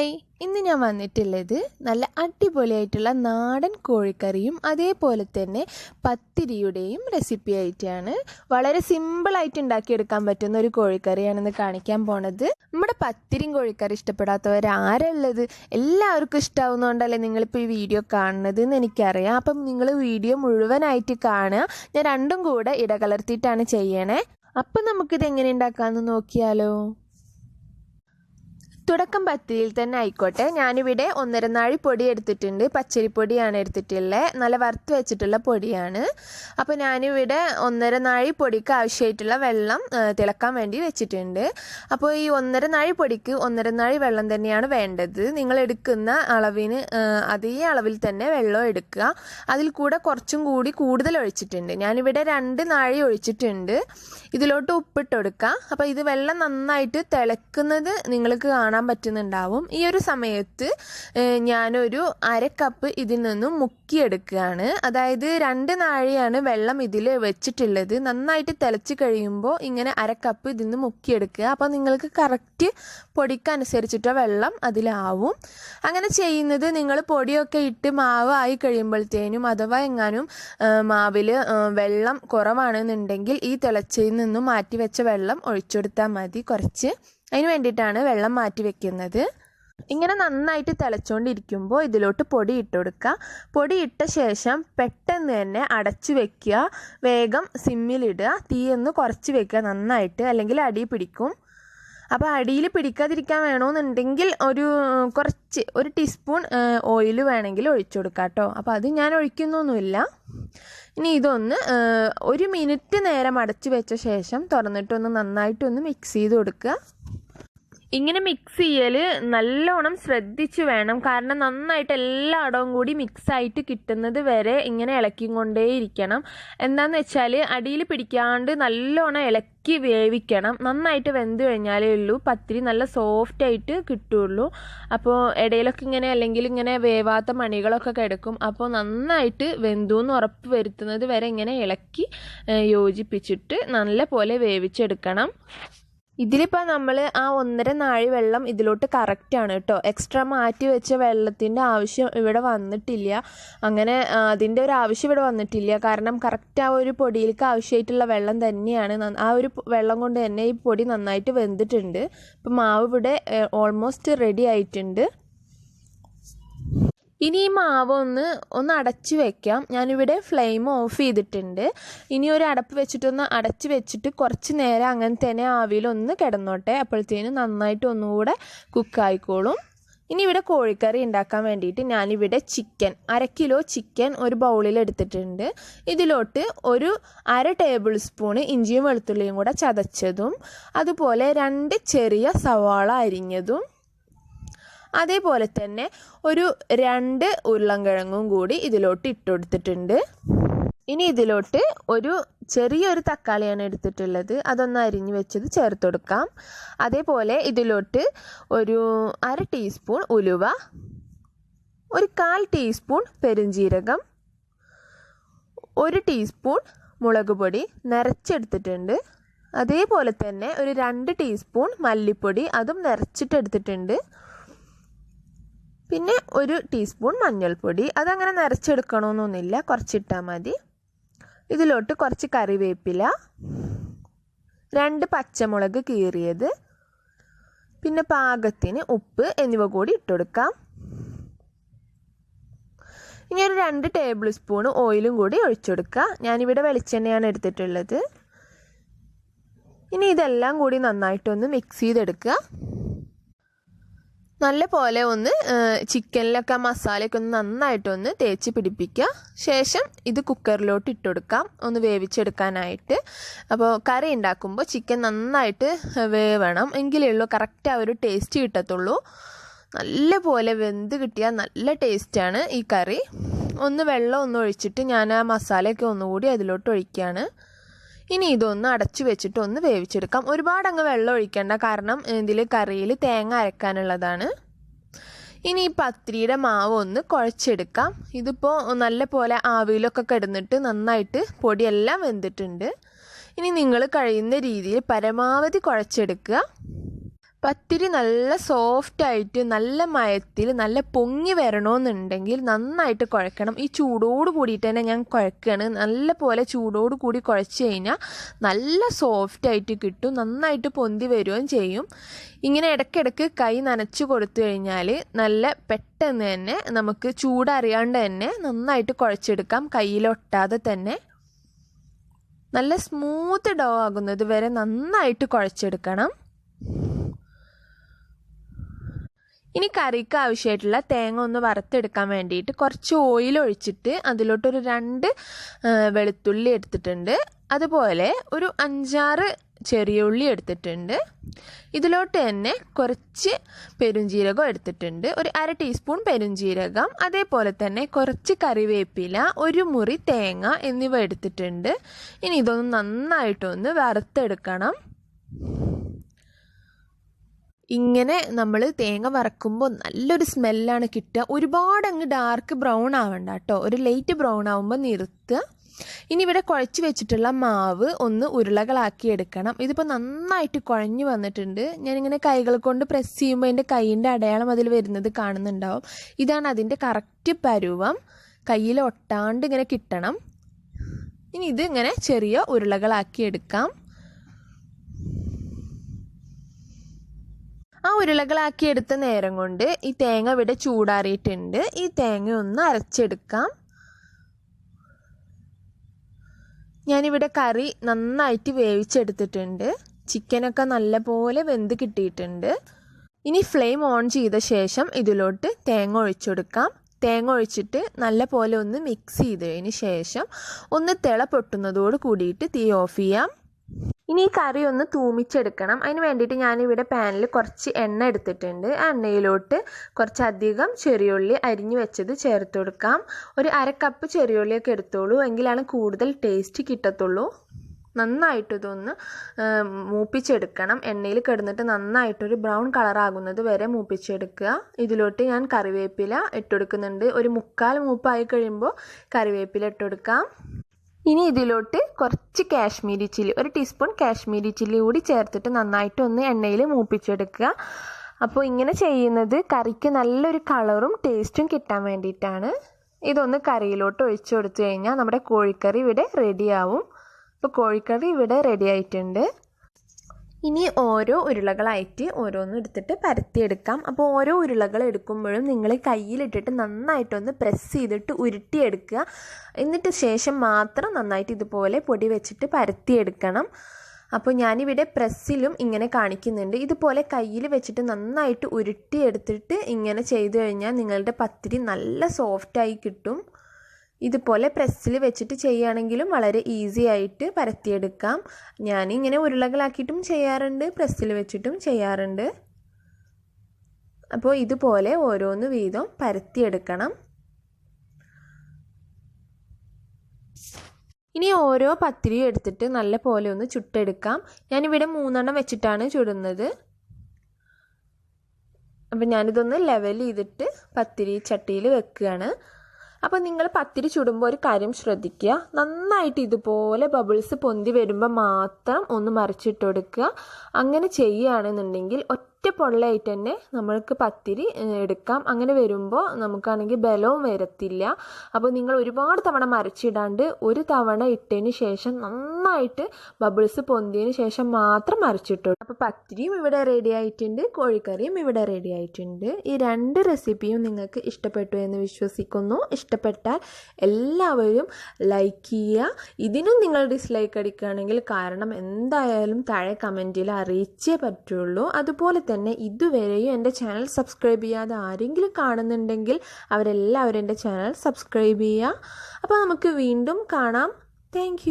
Hi. ഇന്ന് ഞാൻ വന്നിട്ടുള്ളത് നല്ല അടിപൊളിയായിട്ടുള്ള നാടൻ കോഴിക്കറിയും അതേപോലെ തന്നെ പത്തിരിയുടെയും റെസിപ്പി ആയിട്ടാണ്. വളരെ സിമ്പിളായിട്ട് ഉണ്ടാക്കിയെടുക്കാൻ പറ്റുന്ന ഒരു കോഴിക്കറിയാണെന്ന് കാണിക്കാൻ പോണത്. നമ്മുടെ പത്തിരിയും കോഴിക്കറി ഇഷ്ടപ്പെടാത്തവർ ആരല്ലത് എല്ലാവർക്കും ഇഷ്ടാവുന്നതുകൊണ്ടല്ലേ നിങ്ങളിപ്പോൾ ഈ വീഡിയോ കാണുന്നത് എന്ന് എനിക്കറിയാം. അപ്പം നിങ്ങൾ വീഡിയോ മുഴുവനായിട്ട് കാണുക. ഞാൻ രണ്ടും കൂടെ ഇടകലർത്തിയിട്ടാണ് ചെയ്യണേ. അപ്പം നമുക്കിത് എങ്ങനെ ഉണ്ടാക്കാമെന്ന് നോക്കിയാലോ. തുടക്കം പത്തിരിയിൽ തന്നെ ആയിക്കോട്ടെ. ഞാനിവിടെ ഒന്നര നാഴി പൊടി എടുത്തിട്ടുണ്ട്. പച്ചരിപ്പൊടിയാണ് എടുത്തിട്ടുള്ളത് നല്ല വറുത്ത് വെച്ചിട്ടുള്ള പൊടിയാണ്. അപ്പോൾ ഞാനിവിടെ ഒന്നര നാഴി പൊടിക്ക് ആവശ്യമായിട്ടുള്ള വെള്ളം തിളക്കാൻ വേണ്ടി വെച്ചിട്ടുണ്ട്. അപ്പോൾ ഈ ഒന്നര നാഴി പൊടിക്ക് ഒന്നര നാഴി വെള്ളം തന്നെയാണ് വേണ്ടത്. നിങ്ങൾ എടുക്കുന്ന അളവിന് അതേ അളവിൽ തന്നെ വെള്ളം എടുക്കുക. അതിൽ കൂടെ കുറച്ചും കൂടി കൂടുതൽ ഒഴിച്ചിട്ടുണ്ട്. ഞാനിവിടെ രണ്ട് നാഴി ഒഴിച്ചിട്ടുണ്ട്. ഇതിലോട്ട് ഉപ്പിട്ട് അപ്പോൾ ഇത് വെള്ളം നന്നായിട്ട് തിളക്കുന്നത് നിങ്ങൾക്ക് കാണാൻ പറ്റുന്നുണ്ടാവും. ഈ ഒരു സമയത്ത് ഞാനൊരു അരക്കപ്പ് കപ്പ് ഇതിൽ നിന്നും മുക്കിയെടുക്കുകയാണ്. അതായത് രണ്ട് നാഴിയാണ് വെള്ളം ഇതിൽ വെച്ചിട്ടുള്ളത്. നന്നായിട്ട് തിളച്ച് കഴിയുമ്പോൾ ഇങ്ങനെ അരക്കപ്പ് കപ്പ് ഇതിൽ നിന്ന് മുക്കിയെടുക്കുക. അപ്പോൾ നിങ്ങൾക്ക് കറക്റ്റ് പൊടിക്കനുസരിച്ചിട്ട് വെള്ളം അതിലാവും. അങ്ങനെ ചെയ്യുന്നത് നിങ്ങൾ പൊടിയൊക്കെ ഇട്ട് മാവ് ആയി കഴിയുമ്പോഴത്തേനും അഥവാ എങ്ങാനും മാവിൽ വെള്ളം കുറവാണെന്നുണ്ടെങ്കിൽ ഈ തിളച്ചയിൽ നിന്നും മാറ്റി വെച്ച വെള്ളം ഒഴിച്ചെടുത്താൽ മതി കുറച്ച്. അതിന് വേണ്ടിയിട്ടാണ് വെള്ളം മാറ്റി വെക്കുന്നത്. ഇങ്ങനെ നന്നായിട്ട് തിളച്ചുകൊണ്ടിരിക്കുമ്പോൾ ഇതിലോട്ട് പൊടി ഇട്ട് കൊടുക്കുക. പൊടി ഇട്ട ശേഷം പെട്ടെന്ന് തന്നെ അടച്ചു വെക്കുക. വേഗം സിമ്മിലിടുക തീയൊന്ന് കുറച്ച് വെക്കുക. നന്നായിട്ട്. അല്ലെങ്കിൽ അടി പിടിക്കും. അപ്പോൾ അടിയിൽ പിടിക്കാതിരിക്കാൻ വേണമെന്നുണ്ടെങ്കിൽ ഒരു കുറച്ച് ഒരു ടീസ്പൂൺ ഓയിൽ വേണമെങ്കിൽ ഒഴിച്ചു കൊടുക്കാം കേട്ടോ. അപ്പോൾ അത് ഞാൻ ഒഴിക്കുന്നൊന്നുമില്ല. ഇനി ഇതൊന്ന് ഒരു മിനിറ്റ് നേരം അടച്ചു വെച്ച ശേഷം തുറന്നിട്ടൊന്ന് നന്നായിട്ടൊന്ന് മിക്സ് ചെയ്ത് കൊടുക്കുക. ഇങ്ങനെ മിക്സ് ചെയ്യൽ നല്ലോണം ശ്രദ്ധിച്ച് വേണം. കാരണം നന്നായിട്ട് എല്ലാ അടവും കൂടി മിക്സ് ആയിട്ട് കിട്ടുന്നത് വരെ ഇങ്ങനെ ഇളക്കിയും കൊണ്ടേയിരിക്കണം എന്താന്ന് വെച്ചാൽ അടിയിൽ പിടിക്കാണ്ട് നല്ലോണം ഇളക്കി വേവിക്കണം. നന്നായിട്ട് വെന്ത് കഴിഞ്ഞാലേ ഉള്ളൂ. പത്തിരി നല്ല സോഫ്റ്റ് ആയിട്ട് കിട്ടുള്ളൂ. അപ്പോൾ ഇടയിലൊക്കെ ഇങ്ങനെ അല്ലെങ്കിൽ ഇങ്ങനെ വേവാത്ത മണികളൊക്കെ കിടക്കും. അപ്പോൾ നന്നായിട്ട് വെന്തു എന്ന് ഉറപ്പ് വരുത്തുന്നത് വരെ ഇങ്ങനെ ഇളക്കി യോജിപ്പിച്ചിട്ട് നല്ല പോലെ വേവിച്ചെടുക്കണം. ഇതിലിപ്പോൾ നമ്മൾ ആ ഒന്നര നാഴി വെള്ളം ഇതിലോട്ട് കറക്റ്റാണ് കേട്ടോ. എക്സ്ട്രാ മാറ്റി വെച്ച വെള്ളത്തിന്റെ ആവശ്യം ഇവിടെ വന്നിട്ടില്ല. അങ്ങനെ അതിന്റെ ഒരു ആവശ്യം ഇവിടെ വന്നിട്ടില്ല. കാരണം കറക്റ്റ് ആ ഒരു പൊടിയിലേക്ക് ആവശ്യമായിട്ടുള്ള വെള്ളം തന്നെയാണ്. ആ ഒരു വെള്ളം കൊണ്ട് തന്നെ ഈ പൊടി നന്നായിട്ട് വെന്തിട്ടുണ്ട്. ഇപ്പം മാവ് ഇവിടെ ഓൾമോസ്റ്റ് റെഡി ആയിട്ടുണ്ട്. ഇനി ഈ മാവ് ഒന്ന് ഒന്ന് അടച്ചു വെക്കാം. ഞാനിവിടെ ഫ്ലെയിം ഓഫ് ചെയ്തിട്ടുണ്ട്. ഇനി ഒരു അടപ്പ് വെച്ചിട്ടൊന്ന് അടച്ചു വെച്ചിട്ട് കുറച്ച് നേരം അങ്ങനെ തന്നെ ആവിയിലൊന്ന് കിടന്നോട്ടെ. അപ്പോഴത്തേനും നന്നായിട്ട് ഒന്നുകൂടെ കുക്കായിക്കോളും ഇനി ഇവിടെ കോഴിക്കറി ഉണ്ടാക്കാൻ വേണ്ടിയിട്ട് ഞാനിവിടെ ചിക്കൻ അര കിലോ ചിക്കൻ ഒരു ബൗളിൽ എടുത്തിട്ടുണ്ട്. ഇതിലോട്ട് ഒരു അര ടേബിൾ സ്പൂണ് ഇഞ്ചിയും വെളുത്തുള്ളിയും കൂടെ ചതച്ചതും അതുപോലെ രണ്ട് ചെറിയ സവാള അരിഞ്ഞതും അതേപോലെ തന്നെ ഒരു രണ്ട് ഉരുളൻകിഴങ്ങും കൂടി ഇതിലോട്ട് ഇട്ടുകൊടുത്തിട്ടുണ്ട് ഇനി ഇതിലോട്ട് ഒരു ചെറിയൊരു തക്കാളിയാണ് എടുത്തിട്ടുള്ളത്. അതൊന്ന് അരിഞ്ഞു വെച്ചത് ചേർത്ത് കൊടുക്കാം. അതേപോലെ ഇതിലോട്ട് ഒരു അര ടീസ്പൂൺ ഉലുവ ഒരു കാൽ ടീസ്പൂൺ പെരുംജീരകം ഒരു ടീസ്പൂൺ മുളക് പൊടി നിറച്ചെടുത്തിട്ടുണ്ട് അതേപോലെ തന്നെ ഒരു രണ്ട് ടീസ്പൂൺ മല്ലിപ്പൊടി അതും നിറച്ചിട്ടെടുത്തിട്ടുണ്ട് പിന്നെ ഒരു ടീസ്പൂൺ മഞ്ഞൾപ്പൊടി. അതങ്ങനെ നിറച്ചെടുക്കണമെന്നൊന്നുമില്ല കുറച്ചിട്ടാൽ മതി. ഇതിലോട്ട് കുറച്ച് കറിവേപ്പില. രണ്ട് പച്ചമുളക് കീറിയത്. പിന്നെ പാകത്തിന് ഉപ്പ് എന്നിവ കൂടി ഇട്ടുകൊടുക്കാം ഇനി ഒരു രണ്ട് ടേബിൾ സ്പൂൺ ഓയിലും കൂടി ഒഴിച്ചെടുക്കുക. ഞാനിവിടെ വെളിച്ചെണ്ണയാണ് എടുത്തിട്ടുള്ളത്. ഇനി ഇതെല്ലാം കൂടി നന്നായിട്ടൊന്ന് മിക്സ് ചെയ്തെടുക്കുക. നല്ല പോലെ ഒന്ന് ചിക്കനിലൊക്കെ മസാലയൊക്കെ ഒന്ന് നന്നായിട്ടൊന്ന് തേച്ച് പിടിപ്പിക്കുക. ശേഷം ഇത് കുക്കറിലോട്ട് ഇട്ട് കൊടുക്കാം. ഒന്ന് വേവിച്ചെടുക്കാനായിട്ട്. അപ്പോൾ കറി ഉണ്ടാക്കുമ്പോൾ ചിക്കൻ നന്നായിട്ട് വേവണം. എങ്കിലേ ഉള്ളൂ കറക്റ്റ് ആ ഒരു ടേസ്റ്റ് കിട്ടത്തുള്ളൂ. നല്ല പോലെ വെന്ത് കിട്ടിയാൽ നല്ല ടേസ്റ്റാണ് ഈ കറി. ഒന്ന് വെള്ളം ഒന്ന് ഒഴിച്ചിട്ട് ഞാൻ ആ മസാലയൊക്കെ ഒന്നുകൂടി അതിലോട്ട് ഒഴിക്കുകയാണ്. ഇനി ഇതൊന്ന് അടച്ചു വെച്ചിട്ട് ഒന്ന് വേവിച്ചെടുക്കാം. ഒരുപാട് അങ്ങ് വെള്ളം ഒഴിക്കേണ്ട. കാരണം ഇതിൽ കറിയിൽ തേങ്ങ അരക്കാനുള്ളതാണ്. ഇനി ഈ പത്തിരിയുടെ മാവ് ഒന്ന് കുഴച്ചെടുക്കാം. ഇതിപ്പോൾ നല്ല പോലെ ആവിയിലൊക്കെ കിടന്നിട്ട് നന്നായിട്ട് പൊടിയെല്ലാം വെന്തിട്ടുണ്ട്. ഇനി നിങ്ങൾ കഴിയുന്ന രീതിയിൽ പരമാവധി കുഴച്ചെടുക്കുക. പത്തിരി നല്ല സോഫ്റ്റ് ആയിട്ട് നല്ല മയത്തിൽ നല്ല പൊങ്ങി വരണമെന്നുണ്ടെങ്കിൽ നന്നായിട്ട് കുഴക്കണം. ഈ ചൂടോട് കൂടിയിട്ട് തന്നെ ഞാൻ കുഴക്കുകയാണ് നല്ല പോലെ ചൂടോട് കൂടി കുഴച്ച് കഴിഞ്ഞാൽ നല്ല സോഫ്റ്റ് ആയിട്ട് കിട്ടും. നന്നായിട്ട് പൊന്തി വരികയും ചെയ്യും. ഇങ്ങനെ ഇടയ്ക്കിടയ്ക്ക് കൈ നനച്ച് കൊടുത്തു കഴിഞ്ഞാൽ നല്ല പെട്ടെന്ന് തന്നെ നമുക്ക് ചൂടറിയാണ്ട് തന്നെ നന്നായിട്ട് കുഴച്ചെടുക്കാം. കയ്യിലൊട്ടാതെ തന്നെ. നല്ല സ്മൂത്ത് ഡോ ആകുന്നത് വരെ നന്നായിട്ട് കുഴച്ചെടുക്കണം. ഇനി കറിക്ക് ആവശ്യമായിട്ടുള്ള തേങ്ങ ഒന്ന് വറുത്തെടുക്കാൻ വേണ്ടിയിട്ട് കുറച്ച് ഓയിൽ ഒഴിച്ചിട്ട് അതിലോട്ടൊരു രണ്ട് വെളുത്തുള്ളി എടുത്തിട്ടുണ്ട്. അതുപോലെ ഒരു അഞ്ചാറ് ചെറിയ ഉള്ളി എടുത്തിട്ടുണ്ട്. ഇതിലോട്ട് തന്നെ കുറച്ച് പെരുംജീരകം എടുത്തിട്ടുണ്ട്. ഒരു അര ടീസ്പൂൺ പെരുംജീരകം അതേപോലെ തന്നെ കുറച്ച് കറിവേപ്പില ഒരു മുറി തേങ്ങ എന്നിവ എടുത്തിട്ടുണ്ട്. ഇനി ഇതൊന്ന് നന്നായിട്ടൊന്ന് വറുത്തെടുക്കണം. ഇങ്ങനെ നമ്മൾ തേങ്ങ വറക്കുമ്പോൾ നല്ലൊരു സ്മെല്ലാണ് കിട്ടുക. ഒരുപാട് അങ്ങ് ഡാർക്ക് ബ്രൗൺ ആവണ്ട കേട്ടോ ഒരു ലൈറ്റ് ബ്രൗൺ ആവുമ്പോൾ നിർത്തുക. ഇനി ഇവിടെ കുഴച്ച് വെച്ചിട്ടുള്ള മാവ് ഒന്ന് ഉരുളകളാക്കി എടുക്കണം. ഇതിപ്പോൾ നന്നായിട്ട് കുഴഞ്ഞു വന്നിട്ടുണ്ട്. ഞാനിങ്ങനെ കൈകൾ കൊണ്ട് പ്രസ് ചെയ്യുമ്പോൾ എന്റെ കൈയിന്റെ അടയാളം അതിൽ വരുന്നത് കാണുന്നുണ്ടാവും. ഇതാണ് അതിന്റെ കറക്റ്റ് പരുവം. കയ്യിൽ ഒട്ടാണ്ട് ഇങ്ങനെ കിട്ടണം. ഇനി ഇത് ഇങ്ങനെ ചെറിയ ഉരുളകളാക്കി എടുക്കാം. ആ ഉരുളകളാക്കി എടുത്ത നേരം കൊണ്ട് ഈ തേങ്ങ ഇവിടെ ചൂടാറിയിട്ടുണ്ട്. ഈ തേങ്ങ ഒന്ന് അരച്ചെടുക്കാം. ഞാനിവിടെ കറി നന്നായിട്ട് വേവിച്ചെടുത്തിട്ടുണ്ട്. ചിക്കനൊക്കെ നല്ലപോലെ വെന്ത് കിട്ടിയിട്ടുണ്ട്. ഇനി ഫ്ലെയിം ഓൺ ചെയ്ത ശേഷം ഇതിലോട്ട് തേങ്ങ ഒഴിച്ചെടുക്കാം. തേങ്ങ ഒഴിച്ചിട്ട് നല്ല പോലെ ഒന്ന് മിക്സ് ചെയ്തതിന് ശേഷം ഒന്ന് തിള പൊട്ടുന്നതോട് കൂടിയിട്ട് തീ ഓഫ് ചെയ്യാം. ഇനി ഈ കറി ഒന്ന് തൂമിച്ചെടുക്കണം. അതിന് വേണ്ടിയിട്ട് ഞാനിവിടെ പാനിൽ കുറച്ച് എണ്ണ എടുത്തിട്ടുണ്ട്. ആ എണ്ണയിലോട്ട് കുറച്ചധികം ചെറിയുള്ളി അരിഞ്ഞു വെച്ചത് ചേർത്ത് കൊടുക്കാം. ഒരു അര കപ്പ് ചെറിയുള്ളിയൊക്കെ എടുത്തോളൂ. എങ്കിലാണ് കൂടുതൽ ടേസ്റ്റ് കിട്ടത്തുള്ളൂ. നന്നായിട്ട് ഇതൊന്ന് മൂപ്പിച്ചെടുക്കണം. എണ്ണയിൽ കിടന്നിട്ട് നന്നായിട്ടൊരു ബ്രൗൺ കളറാകുന്നത് വരെ മൂപ്പിച്ചെടുക്കുക. ഇതിലോട്ട് ഞാൻ കറിവേപ്പില ഇട്ടുകൊടുക്കുന്നുണ്ട് ഒരു മുക്കാൽ മൂപ്പായി കഴിയുമ്പോൾ കറിവേപ്പില ഇട്ടുകൊടുക്കാം ഇനി ഇതിലോട്ട് കുറച്ച് കാശ്മീരി ചില്ലി ഒരു ടീസ്പൂൺ കാശ്മീരി ചില്ലി കൂടി ചേർത്തിട്ട് നന്നായിട്ട് ഒന്ന് എണ്ണയിൽ മൂപ്പിച്ചെടുക്കുക. അപ്പോൾ ഇങ്ങനെ ചെയ്യുന്നത് കറിക്ക് നല്ലൊരു കളറും ടേസ്റ്റും കിട്ടാൻ വേണ്ടിയിട്ടാണ്. ഇതൊന്ന് കറിയിലോട്ട് ഒഴിച്ചു കൊടുത്തു കഴിഞ്ഞാൽ നമ്മുടെ കോഴിക്കറി ഇവിടെ റെഡിയാവും അപ്പോൾ കോഴിക്കറി ഇവിടെ റെഡി ആയിട്ടുണ്ട്. ഇനി ഓരോ ഉരുളകളായിട്ട് ഓരോന്നും എടുത്തിട്ട് പരത്തിയെടുക്കാം. അപ്പോൾ ഓരോ ഉരുളകൾ എടുക്കുമ്പോഴും നിങ്ങൾ കയ്യിലിട്ടിട്ട് നന്നായിട്ടൊന്ന് പ്രസ് ചെയ്തിട്ട് ഉരുട്ടിയെടുക്കുക. എന്നിട്ട് ശേഷം മാത്രം നന്നായിട്ട് ഇതുപോലെ പൊടി വെച്ചിട്ട് പരത്തിയെടുക്കണം. അപ്പോൾ ഞാനിവിടെ പ്രസ്സിലും ഇങ്ങനെ കാണിക്കുന്നുണ്ട്. ഇതുപോലെ കയ്യിൽ വെച്ചിട്ട് നന്നായിട്ട് ഉരുട്ടിയെടുത്തിട്ട് ഇങ്ങനെ ചെയ്തു കഴിഞ്ഞാൽ നിങ്ങളുടെ പത്തിരി നല്ല സോഫ്റ്റായി കിട്ടും. ഇതുപോലെ പ്രസ്സിൽ വെച്ചിട്ട് ചെയ്യുകയാണെങ്കിലും വളരെ ഈസി ആയിട്ട് പരത്തിയെടുക്കാം. ഞാനിങ്ങനെ ഉരുളകളാക്കിയിട്ടും ചെയ്യാറുണ്ട് പ്രസ്സിൽ വെച്ചിട്ടും ചെയ്യാറുണ്ട്. അപ്പോൾ ഇതുപോലെ ഓരോന്ന് വീതം പരത്തിയെടുക്കണം. ഇനി ഓരോ പത്തിരിയും എടുത്തിട്ട് നല്ല പോലെ ഒന്ന് ചുട്ടെടുക്കാം. ഞാനിവിടെ മൂന്നെണ്ണം വെച്ചിട്ടാണ് ചുടുന്നത്. അപ്പം ഞാനിതൊന്ന് ലെവൽ ചെയ്തിട്ട് പത്തിരി ചട്ടിയിൽ വെക്കുകയാണ്. അപ്പോൾ നിങ്ങൾ പത്തിരി ചുടുമ്പോൾ ഒരു കാര്യം ശ്രദ്ധിക്കുക. നന്നായിട്ട് ഇതുപോലെ ബബിൾസ് പൊന്തി വരുമ്പോൾ മാത്രം ഒന്ന് മറിച്ചിട്ട് കൊടുക്കുക. അങ്ങനെ ചെയ്യുകയാണെന്നുണ്ടെങ്കിൽ ഒറ്റ പൊള്ളയായിട്ട് തന്നെ നമ്മൾക്ക് പത്തിരി എടുക്കാം. അങ്ങനെ വരുമ്പോൾ നമുക്കാണെങ്കിൽ ബലവും വരത്തില്ല. അപ്പോൾ നിങ്ങൾ ഒരുപാട് തവണ മറിച്ചിടാണ്ട് ഒരു തവണ ഇട്ടതിന് ശേഷം നന്നായിട്ട് ബബിൾസ് പൊന്തിയതിന് ശേഷം മാത്രം അരച്ചിട്ടുള്ളൂ അപ്പോൾ പത്തിരിയും ഇവിടെ റെഡി ആയിട്ടുണ്ട് കോഴിക്കറിയും ഇവിടെ റെഡി ആയിട്ടുണ്ട്. ഈ രണ്ട് റെസിപ്പിയും നിങ്ങൾക്ക് ഇഷ്ടപ്പെട്ടു എന്ന് വിശ്വസിക്കുന്നു. ഇഷ്ടപ്പെട്ടാൽ എല്ലാവരും ലൈക്ക് ചെയ്യുക. ഇതിനും നിങ്ങൾ ഡിസ്ലൈക്ക് അടിക്കുകയാണെങ്കിൽ കാരണം എന്തായാലും താഴെ കമന്റിൽ അറിയിച്ചേ പറ്റുള്ളൂ. അതുപോലെ തന്നെ ഇതുവരെയും എന്റെ ചാനൽ സബ്സ്ക്രൈബ് ചെയ്യാതെ ആരെങ്കിലും കാണുന്നുണ്ടെങ്കിൽ അവരെല്ലാവരും എന്റെ ചാനൽ സബ്സ്ക്രൈബ് ചെയ്യുക. അപ്പോൾ നമുക്ക് വീണ്ടും കാണാം. താങ്ക്